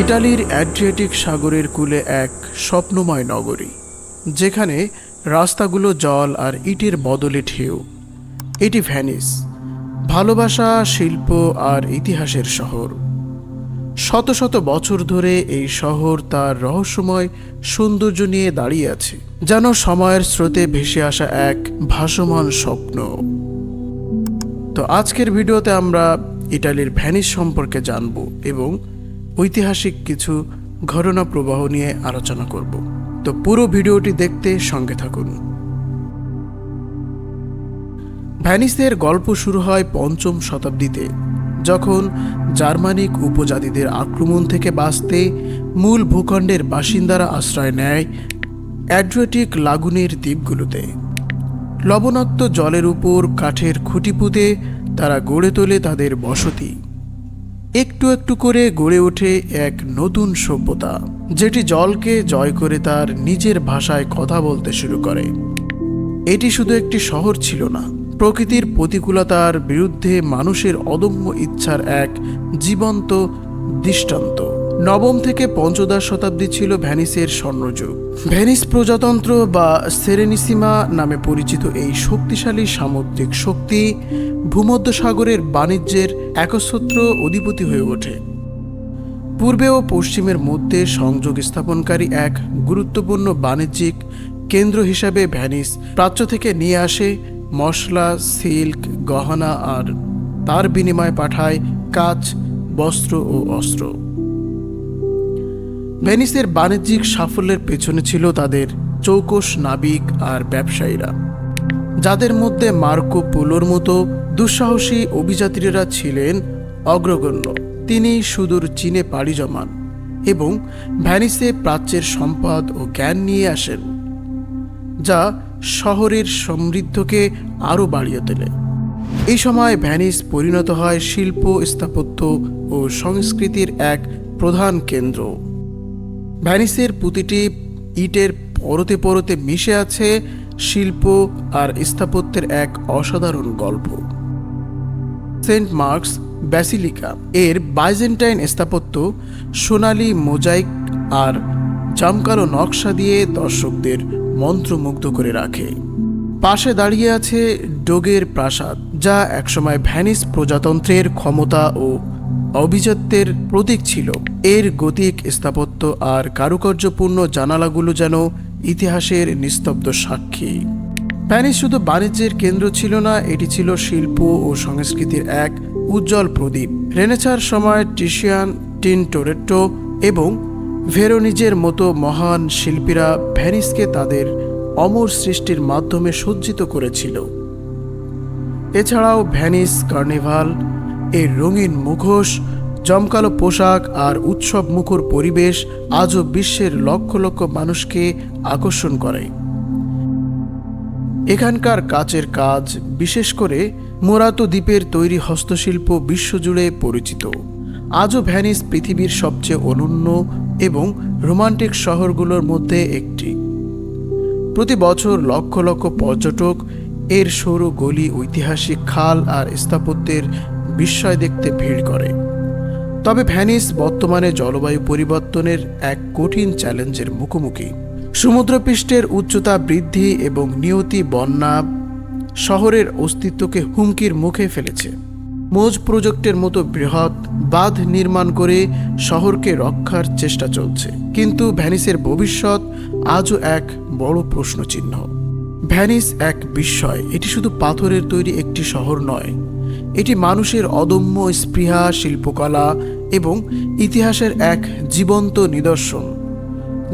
ইটালির অ্যাড্রিয়াটিক সাগরের কূলে এক স্বপ্নময় নগরী, যেখানে রাস্তাগুলো জল আর ইটের বদলে ঢেউ। এটি ভ্যানিস, ভালোবাসা, শিল্প আর ইতিহাসের শহর। শত শত বছর ধরে এই শহর তার রহস্যময় সৌন্দর্য নিয়ে দাঁড়িয়ে আছে, যেন সময়ের স্রোতে ভেসে আসা এক ভাসমান স্বপ্ন। তো আজকের ভিডিওতে আমরা ইটালির ভ্যানিস সম্পর্কে জানব এবং ঐতিহাসিক কিছু ঘটনা প্রবাহ নিয়ে আলোচনা করব। তো পুরো ভিডিওটি দেখতে সঙ্গে থাকুন। ভ্যানিসের গল্প শুরু হয় পঞ্চম শতাব্দীতে, যখন জার্মানিক উপজাতিদের আক্রমণ থেকে বাঁচতে মূল ভূখণ্ডের বাসিন্দারা আশ্রয় নেয় অ্যাড্রিয়াটিক লাগুনের দ্বীপগুলোতে। লবণাক্ত জলের উপর কাঠের খুঁটি পুঁতে তারা গড়ে তোলে তাদের বসতি। একটু একটু করে গড়ে ওঠে এক নতুন সভ্যতা, যেটি জলকে জয় করে তার নিজের ভাষায় কথা বলতে শুরু করে। এটি শুধু একটি শহর ছিল না, প্রকৃতির প্রতিকূলতার বিরুদ্ধে মানুষের অদম্য ইচ্ছার এক জীবন্ত দৃষ্টান্ত। নবম থেকে পঞ্চদশ শতাব্দী ছিল ভ্যানিসের স্বর্ণযুগ। ভ্যানিস প্রজাতন্ত্র বা সেরেনিসিমা নামে পরিচিত এই শক্তিশালী সামুদ্রিক শক্তি ভূমধ্যসাগরের বাণিজ্যের একচ্ছত্র অধিপতি হয়ে ওঠে। পূর্বে ও পশ্চিমের মধ্যে সংযোগ স্থাপনকারী এক গুরুত্বপূর্ণ বাণিজ্যিক কেন্দ্র হিসাবে ভ্যানিস প্রাচ্য থেকে নিয়ে আসে মশলা, সিল্ক, গহনা আর তার বিনিময়ে পাঠায় কাচ, বস্ত্র ও অস্ত্র। ভেনিসের বাণিজ্যিক সাফল্যের পেছনে ছিল তাদের চৌকস নাবিক আর ব্যবসায়ীরা, যাদের মধ্যে মার্কো পোলোর মতো দুঃসাহসী অভিযাত্রীরা ছিলেন অগ্রগণ্য। তিনি সুদূর চীনে পাড়ি জমান এবং ভ্যানিসে প্রাচ্যের সম্পদ ও জ্ঞান নিয়ে আসেন, যা শহরের সমৃদ্ধকে আরও বাড়িয়ে তোলে। এই সময় ভ্যানিস পরিণত হয় শিল্প, স্থাপত্য ও সংস্কৃতির এক প্রধান কেন্দ্র। ভ্যানিসের প্রতিটি ইটের পরতে পরতে মিশে আছে শিল্প আর স্থাপত্যের এক অসাধারণ গল্প। সেন্ট মার্কস ব্যাসিলিকা এর বাইজেন্টাইন স্থাপত্য সোনালি মোজাইক আর জামকালো নকশা দিয়ে দর্শকদের মন্ত্রমুগ্ধ করে রাখে। পাশে দাঁড়িয়ে আছে ডোগের প্রাসাদ, যা একসময় ভ্যানিস প্রজাতন্ত্রের ক্ষমতা ও অভিজাত্যের প্রতীক ছিল। এর গতিক স্থাপত্য আর কারুকার্যপূর্ণ জানালাগুলো যেন ইতিহাসের নিস্তব্ধ সাক্ষী। প্যারিস শুধু বাণিজ্যের কেন্দ্র ছিল না, এটি ছিল শিল্প ও সংস্কৃতির এক উজ্জ্বল প্রদীপ। রেনেচার সময় টিশিয়ান টিনটোরেটো এবং ভেরোনিজের মতো মহান শিল্পীরা ভ্যানিসকে তাদের অমর সৃষ্টির মাধ্যমে সজ্জিত করেছিল। এছাড়াও ভ্যানিস কার্নিভাল এর রঙিন মুখোশ, জমকালো পোশাক আর উৎসব মুখর পরিবেশ আজও বিশ্বের লক্ষ লক্ষ মানুষকে আকর্ষণ করে। এখানকার কাচের কাজ, বিশেষ করে মোরাতো দ্বীপের তৈরি হস্তশিল্প বিশ্বজুড়ে পরিচিত। আজও ভ্যানিস পৃথিবীর সবচেয়ে অনন্য এবং রোমান্টিক শহরগুলোর মধ্যে একটি। প্রতি বছর লক্ষ লক্ষ পর্যটক এর সরু গলি ঐতিহাসিক খাল আর স্থাপত্যের বিস্ময় দেখতে ভিড় করে। তবে ভ্যানিস বর্তমানে জলবায়ু পরিবর্তনের এক কঠিন চ্যালেঞ্জের মুখোমুখি। সমুদ্রপৃষ্ঠের উচ্চতা বৃদ্ধি এবং নিয়তি বন্যা শহরের অস্তিত্বকে হুমকির মুখে ফেলেছে। মোজ প্রজেক্টের মতো বৃহৎ বাঁধ নির্মাণ করে শহরকে রক্ষার চেষ্টা চলছে। কিন্তু ভ্যানিসের ভবিষ্যৎ আজও এক বড় প্রশ্নচিহ্ন। ভ্যানিস এক বিস্ময়, এটি শুধু পাথরের তৈরি একটি শহর নয়। এটি মানুষের অদম্য স্পৃহা, শিল্পকলা এবং ইতিহাসের এক জীবন্ত নিদর্শন।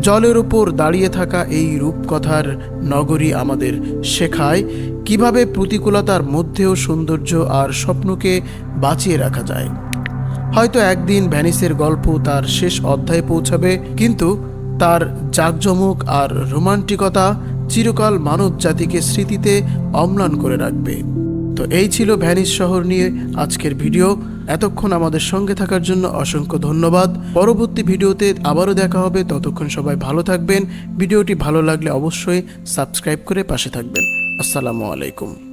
জলের ওপর দাঁড়িয়ে থাকা এই রূপকথার নগরী আমাদের শেখায় কীভাবে প্রতিকূলতার মধ্যেও সৌন্দর্য আর স্বপ্নকে বাঁচিয়ে রাখা যায়। হয়তো একদিন ভ্যানিসের গল্প তার শেষ অধ্যায়ে পৌঁছাবে, কিন্তু তার জাঁকজমক আর রোমান্টিকতা চিরকাল মানব জাতিকে স্মৃতিতে অম্লান করে রাখবে। তো এই ছিল ভ্যানিস শহর নিয়ে আজকের ভিডিও। এতক্ষণ আমাদের সঙ্গে থাকার জন্য অসংখ্য ধন্যবাদ। পরবর্তী ভিডিওতে আবারও দেখা হবে। ততক্ষণ সবাই ভালো থাকবেন। ভিডিওটি ভালো লাগলে অবশ্যই সাবস্ক্রাইব করে পাশে থাকবেন। আসসালামু আলাইকুম।